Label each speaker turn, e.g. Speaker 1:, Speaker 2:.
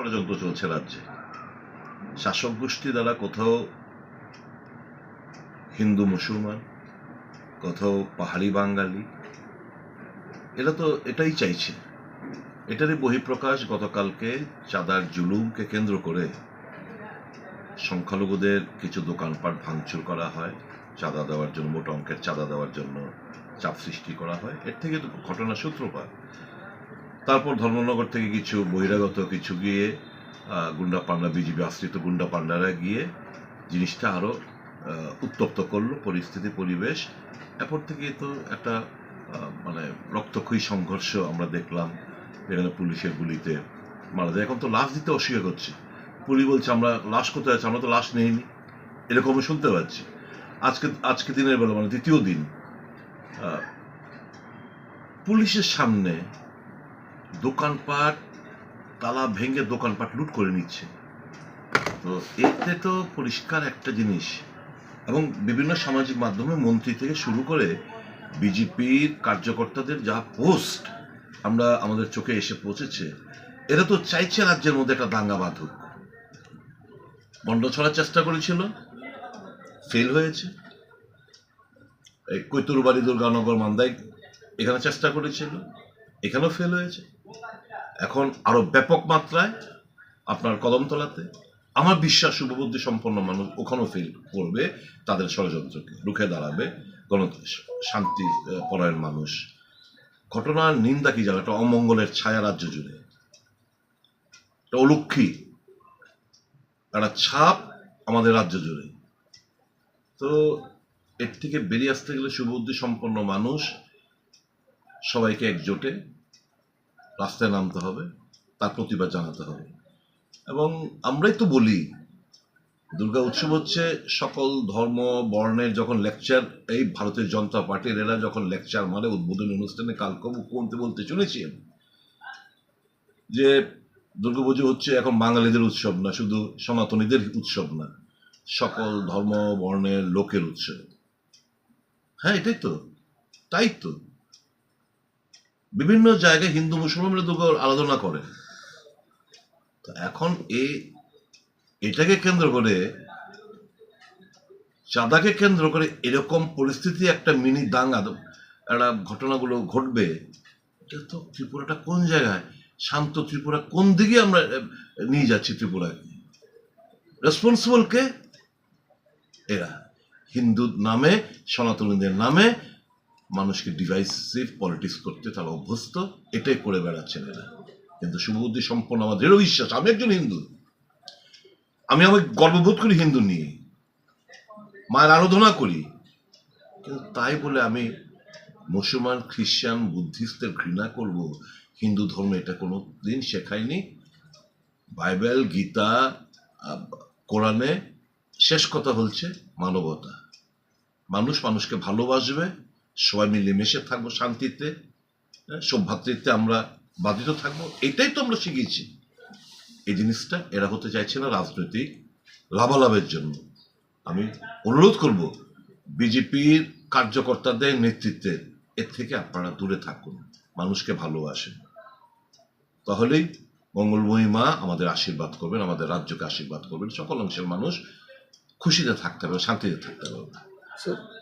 Speaker 1: ষড়যন্ত্র চলছে রাজ্যে। শাসক গোষ্ঠী দ্বারা কোথাও হিন্দু মুসলমান, কোথাও পাহাড়ি বাঙালি, এরা তো এটাই চাইছে। এটারই বহিঃপ্রকাশ গতকালকে চাঁদার জুলুমকে কেন্দ্র করে সংখ্যালঘুদের কিছু দোকানপাট ভাঙচুর করা হয়, চাঁদা দেওয়ার জন্য, মোটা অঙ্কের চাঁদা দেওয়ার জন্য চাপ সৃষ্টি করা হয়। এর থেকে তো ঘটনার সূত্রপাত তারপর ধর্মনগর থেকে কিছু বহিরাগত কিছু গিয়ে গুন্ডা পান্ডা বিজেপি আশ্রিত গুন্ডা পান্ডারা গিয়ে জিনিসটা আরও উত্তপ্ত করল, পরিস্থিতি, পরিবেশ। এরপর থেকে তো একটা মানে রক্তক্ষয়ী সংঘর্ষ আমরা দেখলাম এখানে পুলিশের গুলিতে মারা যায়। এখন তো লাশ দিতে অস্বীকার করছে। পুলিশ বলছে, আমরা লাশ কোথায় আছে? আমরা তো লাশ নেইনি। এরকম শুনতে পাচ্ছি। আজকে আজকে দিনের বেলা মানে দ্বিতীয় দিন পুলিশের সামনে দোকানপাট, তালা ভেঙে দোকানপাট লুট করে নিচ্ছে। তো এতে তো পরিষ্কার একটা জিনিস। এবং বিভিন্ন সামাজিক মাধ্যমে মন্ত্রী থেকে শুরু করে বিজেপির কার্যকর্তাদের যা পোস্ট আমরা আমাদের চোখে এসে পৌঁছেছে, এরা তো চাইছে রাজ্যের মধ্যে একটা দাঙ্গা বাঁধুক। বন্ড ছড়ার চেষ্টা করেছিল, ফেল হয়েছে। এই কৈতুরবাড়ি, দুর্গানগর, মান্দাই এখানে চেষ্টা করেছিল, এখানেও ফেল হয়েছে। এখন আরও ব্যাপক মাত্রায় আপনার কদমতলাতে আমার বিশ্বাস শুভবুদ্ধি সম্পন্ন মানুষ ওখানেও ফিল করবে তাদের ষড়যন্ত্রকে, রুখে দাঁড়াবে গণ শান্তি পরায়ণ মানুষ। ঘটনার নিন্দা কি জানো? একটা অমঙ্গলের ছায়া রাজ্য জুড়ে। একটা অলক্ষী, একটা ছাপ আমাদের রাজ্য জুড়ে। তো এর থেকে বেরিয়ে আসতে গেলে শুভবুদ্ধি সম্পন্ন মানুষ সবাইকে একজোটে রাস্তায় নামতে হবে, তার প্রতিবাদ জানাতে হবে এবং আমরাই তো বলি, দুর্গা উৎসব হচ্ছে সকল ধর্ম, বর্ণের যখন লেকচার এই ভারতের জনতা পার্টির এরা যখন লেকচার মানে উদ্বোধনী অনুষ্ঠানে কালকে মুখ্যমন্ত্রী বলতে শুনেছি। যে দুর্গাপুজো হচ্ছে এখন বাঙালিদের উৎসব না, শুধু সনাতনীদের উৎসব না, সকল ধর্ম, বর্ণের লোকের উৎসব হ্যাঁ এটাই তো, তাই তো বিভিন্ন জায়গায় হিন্দু, মুসলমান মিলে দুর্গা আরাধনা করে। তো এখন এই এটাকে কেন্দ্র করে, চাঁদাকে কেন্দ্র করে এরকম পরিস্থিতি একটা মিনি দাঙ্গা, একটা ঘটনাগুলো ঘটবে, এটা তো ত্রিপুরাটা কোন জায়গায়? শান্ত ত্রিপুরা, কোন দিকে আমরা নিয়ে যাচ্ছি ত্রিপুরাকে রেসপন্সিবল কে? এরা। হিন্দু নামে, সনাতনীদের নামে মানুষকে ডিভাইসিভ পলিটিক্স করতে তারা অভ্যস্ত, এটাই করে বেড়াচ্ছেন এরা। কিন্তু শুভবুদ্ধি সম্পন্ন আমার দৃঢ় বিশ্বাস, আমি একজন হিন্দু। আমি আমি গর্ববোধ করি হিন্দু নিয়ে। মায়ের আরাধনা করি। কিন্তু তাই বলে আমি মুসলমান, খ্রিস্টান বুদ্ধিস্টের ঘৃণা করব, হিন্দু ধর্ম এটা কোনো দিন শেখায়নি বাইবেল, গীতা কোরআনে শেষ কথা হচ্ছে মানবতা। মানুষ মানুষকে ভালোবাসবে সবাই মিলেমিশে থাকব শান্তিতে হ্যাঁ, সৌভ্রাতৃত্বে আমরা বাধিত থাকব এটাই তো আমরা শিখেছি এই জিনিসটা এরা হতে চাইছে না রাজনৈতিক লাভালাভের জন্য। আমি অনুরোধ করব বিজেপির কার্যকর্তাদের নেতৃত্বে এর থেকে আপনারা দূরে থাকুন মানুষকে ভালোবাসেন। তাহলেই মঙ্গলময়ী মা আমাদের আশীর্বাদ করবেন আমাদের রাজ্যকে আশীর্বাদ করবেন সকল অংশের মানুষ খুশিতে থাকতে হবে শান্তিতে থাকতে
Speaker 2: স্যার